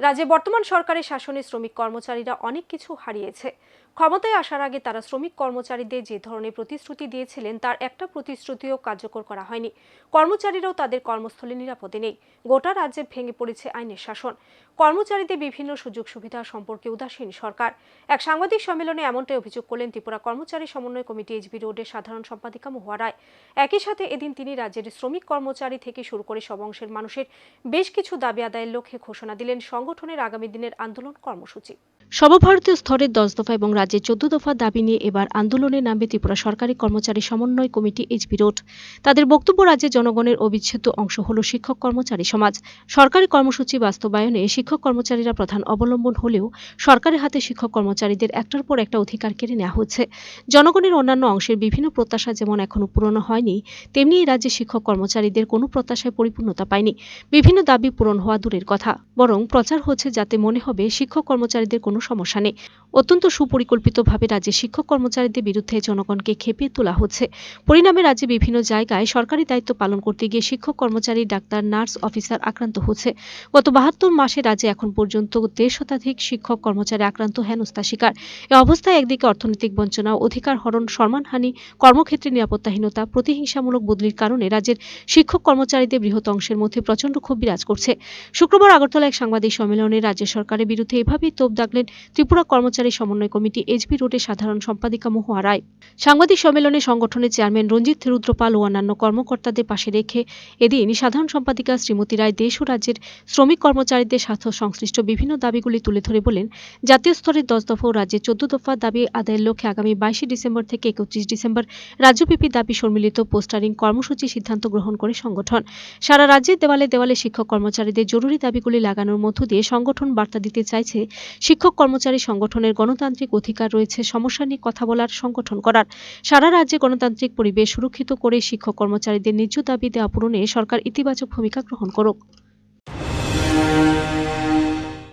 রাজ্যে বর্তমান সরকারের শাসনে শ্রমিক কর্মচারীরা অনেক কিছু হারিয়েছে। ক্ষমতায় আসার আগে তারা শ্রমিক কর্মচারীদের যে ধরনের প্রতিশ্রুতি দিয়েছিলেন, তার একটা প্রতিশ্রুতিও কার্যকর করা হয়নি। কর্মচারীরাও তাদের কর্মস্থলে নিরাপদে নেই। গোটা রাজ্যে ভেঙে পড়েছে আইনের শাসন। কর্মচারীদের বিভিন্ন সুযোগ সুবিধা সম্পর্কে উদাসীন সরকার। এক সাংবাদিক সম্মেলনে এমনটাই অভিযোগ করলেন ত্রিপুরা কর্মচারী সমন্বয় কমিটি এইচবি রোডের সাধারণ সম্পাদিকা মহুয়া রায়। একই সাথে এদিন তিনি রাজ্যের শ্রমিক কর্মচারী থেকে শুরু করে সব অংশের মানুষের বেশ কিছু দাবি আদায়ের লক্ষ্যে ঘোষণা দিলেন সংগঠনের আগামী দিনের আন্দোলন কর্মসূচি। সর্বভারতীয় স্তরের দশ দফা এবং রাজ্যের চোদ্দ দফা দাবি নিয়ে এবার আন্দোলনে নামবে ত্রিপুরা সরকারি কর্মচারী সমন্বয় কমিটি এইচবি রোড। তাদের বক্তব্য রাজ্যের জনগণের অবিচ্ছেদ্য অংশ হল শিক্ষক কর্মচারী সমাজ। সরকারি কর্মসূচি বাস্তবায়নে শিক্ষক কর্মচারীরা প্রধান অবলম্বন হলেও সরকারের হাতে শিক্ষক কর্মচারীদের একটার পর একটা অধিকার কেড়ে নেওয়া হচ্ছে। জনগণের অন্যান্য অংশের বিভিন্ন প্রত্যাশা যেমন এখনও পূরণ হয়নি, তেমনি এই রাজ্যের শিক্ষক কর্মচারীদের কোনো প্রত্যাশায় পরিপূর্ণতা পায়নি। বিভিন্ন দাবি পূরণ হওয়া দূরের কথা। বরং প্রচার হচ্ছে যাতে মনে হবে শিক্ষক কর্মচারীদের কোনো সমস্যা নেই। অত্যন্ত সুপরিকল্পিতভাবে রাজ্যে শিক্ষক কর্মচারীদের বিরুদ্ধে জনগণকে খেপিয়ে তোলা হচ্ছে। পরিণামে রাজ্যে বিভিন্ন জায়গায় সরকারি দায়িত্ব পালন করতে গিয়ে শিক্ষক কর্মচারী, ডাক্তার, নার্স, অফিসার আক্রান্ত হচ্ছে। গত বাহাত্তর মাসে রাজ্যে এখন পর্যন্ত দেড় শতাধিক শিক্ষক কর্মচারী আক্রান্ত হেনস্থা শিকার। এ অবস্থায় একদিকে অর্থনৈতিক বঞ্চনা, অধিকার হরণ, সম্মানহানি, কর্মক্ষেত্রে নিরাপত্তাহীনতা, প্রতিহিংসামূলক বদলির কারণে রাজ্যের শিক্ষক কর্মচারীদের বৃহৎ অংশের মধ্যে প্রচণ্ড ক্ষোভ বিরাজ করছে। শুক্রবার আগরতলা এক সাংবাদিক সম্মেলনে রাজ্য সরকারের বিরুদ্ধে এভাবেই তোপ দাগলেন ত্রিপুরা কর্মচারী সমন্বয় কমিটি এইচবি রোডের সাধারণ সম্পাদিকা মহুয়া রায়। সাংবাদিক সম্মেলনে সংগঠনের চেয়ারম্যান রঞ্জিত রুদ্রপাল ও অন্যান্য কর্মকর্তাদের পাশে রেখে এদিন সাধারণ সম্পাদিকা শ্রীমতী রায় দেশ ও রাজ্যের শ্রমিক কর্মচারীদের স্বার্থ সংশ্লিষ্ট বিভিন্ন দাবিগুলি তুলে ধরে বলেন, জাতীয় স্তরের দশ দফা ও রাজ্যের চোদ্দ দফা দাবি আদায়ের লক্ষ্যে আগামী বাইশে ডিসেম্বর থেকে একত্রিশ ডিসেম্বর রাজ্যব্যাপী দাবি সম্মিলিত পোস্টারিং কর্মসূচি সিদ্ধান্ত গ্রহণ করে সংগঠন। সারা রাজ্যের দেওয়ালে দেওয়ালে শিক্ষক কর্মচারীদের জরুরি দাবিগুলি লাগানোর মধ্য দিয়ে সংগঠন বার্তা দিতে চাইছে শিক্ষক কর্মচারী সংগঠনের গণতান্ত্রিক অধিকার রয়েছে, সমস্যা নিয়ে কথা বলার সংগঠন করার। সারা রাজ্যে গণতান্ত্রিক পরিবেশ সুরক্ষিত করে শিক্ষক কর্মচারীদের ন্যায্য দাবি দেওয়া পূরণে সরকার ইতিবাচক ভূমিকা গ্রহণ করুক।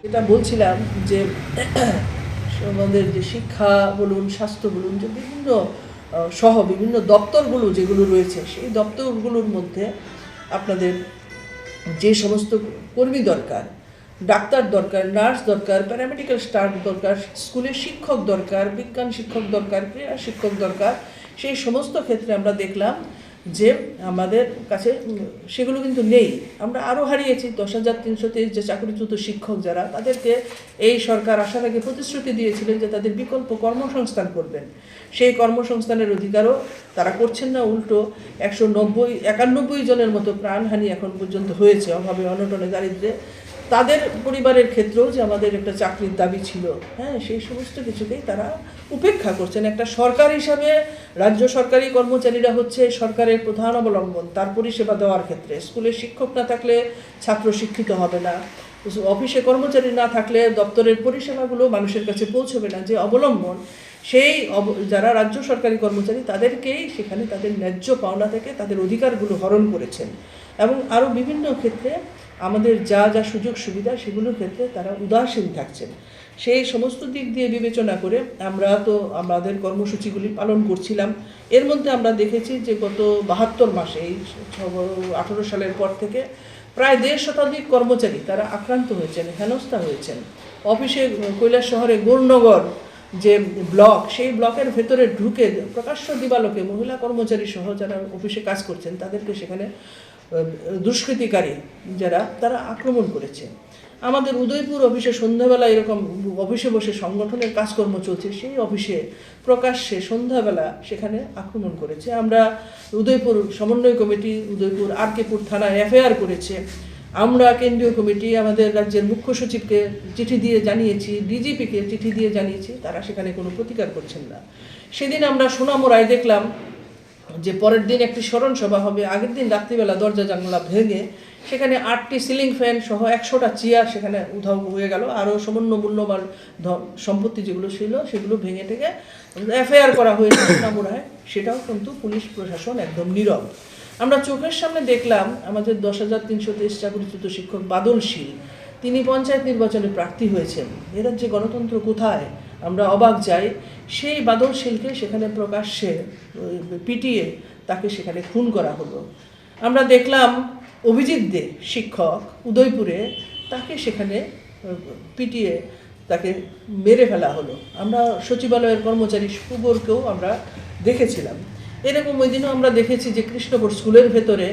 এটা বলছিলাম যে, আমাদের যে শিক্ষা বলুন, স্বাস্থ্য বলুন, যে বিভিন্ন সহ বিভিন্ন দপ্তরগুলো যেগুলো রয়েছে, সেই দপ্তরগুলোর মধ্যে আপনাদের যে সমস্ত কর্মী দরকার ডাক্তার দরকার, নার্স দরকার প্যারামেডিক্যাল স্টাফ দরকার, স্কুলের শিক্ষক দরকার, বিজ্ঞান শিক্ষক দরকার, ক্রীড়া শিক্ষক দরকার, সেই সমস্ত ক্ষেত্রে আমরা দেখলাম যে আমাদের কাছে সেগুলো কিন্তু নেই। আমরা আরও হারিয়েছি, দশ হাজার তিনশো তেইশ যে চাকরিচ্যুত শিক্ষক যারা, তাদেরকে এই সরকার আসার আগে প্রতিশ্রুতি দিয়েছিলেন যে তাদের বিকল্প কর্মসংস্থান করবেন। সেই কর্মসংস্থানের অধিকারও তারা করছেন না, উল্টো একশো নব্বই, একানব্বই জনের মতো প্রাণহানি এখন পর্যন্ত হয়েছে অভাবে, অনটনে দারিদ্রে তাদের পরিবারের ক্ষেত্রেও যে আমাদের একটা চাকরির দাবি ছিল হ্যাঁ সেই সমস্ত কিছুকেই তারা উপেক্ষা করছেন। একটা সরকার হিসাবে রাজ্য সরকারি কর্মচারীরা হচ্ছে সরকারের প্রধান অবলম্বন তার পরিষেবা দেওয়ার ক্ষেত্রে। স্কুলে শিক্ষক না থাকলে ছাত্র শিক্ষিত হবে না। অফিসে কর্মচারী না থাকলে দপ্তরের পরিষেবাগুলো মানুষের কাছে পৌঁছবে না। যে অবলম্বন, সেই যারা রাজ্য সরকারি কর্মচারী, তাদেরকেই সেখানে তাদের ন্যায্য পাওনা থেকে তাদের অধিকারগুলো হরণ করেছেন। এবং আরও বিভিন্ন ক্ষেত্রে আমাদের যা যা সুযোগ সুবিধা সেগুলোর ক্ষেত্রে তারা উদাসীন থাকছেন। সেই সমস্ত দিক দিয়ে বিবেচনা করে আমরা তো আমাদের কর্মসূচিগুলি পালন করছিলাম। এর মধ্যে আমরা দেখেছি যে গত বাহাত্তর মাসে, এই আঠেরো সালের পর থেকে প্রায় দেড় শতাধিক কর্মচারী তারা আক্রান্ত হয়েছেন, হেনস্থা হয়েছেন। অফিসে কৈলাস শহরে গৌরনগর যে ব্লক, সেই ব্লকের ভেতরে ঢুকে প্রকাশ্য দিবালোকে মহিলা কর্মচারী সহ যারা অফিসে কাজ করছেন তাদেরকে সেখানে দুষ্কৃতিকারী যারা, তারা আক্রমণ করেছে। আমাদের উদয়পুর অফিসে সন্ধ্যাবেলা এরকম অফিসে বসে সংগঠনের কাজকর্ম চলছে, সেই অফিসে প্রকাশ্যে সন্ধ্যাবেলা সেখানে আক্রমণ করেছে। আমরা উদয়পুর সমন্বয় কমিটি, উদয়পুর আর কেপুর থানায় এফআইআর করেছে। আমরা কেন্দ্রীয় কমিটি, আমাদের রাজ্যের মুখ্য সচিবকে চিঠি দিয়ে জানিয়েছি, ডিজিপিকে চিঠি দিয়ে জানিয়েছি, তারা সেখানে কোনো প্রতিকার করছেন না। সেদিন আমরা সোনামোড়ায় দেখলাম যে পরের দিন একটি স্মরণ সভা হবে, আগের দিন রাত্রিবেলা দরজা জানলা ভেঙে সেখানে আটটি সিলিং ফ্যান সহ একশোটা চেয়ার সেখানে উধাও হয়ে গেল। আরও সমন্য মূল্যবান সম্পত্তি যেগুলো ছিল সেগুলো ভেঙে টেকে এফআইআর করা হয়েছে সোনামুড়ায় সেটাও কিন্তু পুলিশ প্রশাসন একদম নীরব। আমরা চোখের সামনে দেখলাম আমাদের দশ হাজার তিনশো তেইশ চাকরিচ্যুত শিক্ষক বাদল শীল তিনি পঞ্চায়েত নির্বাচনে প্রার্থী হয়েছেন। এ রাজ্যে গণতন্ত্র কোথায়? আমরা অবাক যাই। সেই বাদল শীলকে সেখানে প্রকাশ্যে পিটিয়ে তাকে সেখানে খুন করা হলো। আমরা দেখলাম অভিজিৎ দে, শিক্ষক, উদয়পুরে তাকে সেখানে পিটিয়ে তাকে মেরে ফেলা হলো। আমরা সচিবালয়ের কর্মচারী সুবরকেও আমরা দেখেছিলাম। এরকম ওই দিনও আমরা দেখেছি যে কৃষ্ণপুর স্কুলের ভেতরে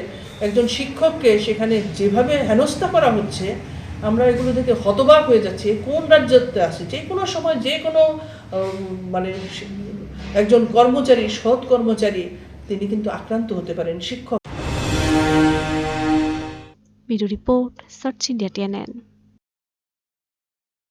একজন শিক্ষককে সেখানে যেভাবে হেনস্থা করা হচ্ছে আমরা এগুলো দেখে হতবাক হয়ে যাচ্ছি কোন রাজ্যতে আসে? যে কোনো সময় যে কোনো মানে একজন কর্মচারী, সৎ কর্মচারী, তিনি কিন্তু আক্রান্ত হতে পারেন, শিক্ষক। Bureau report, search India TNN.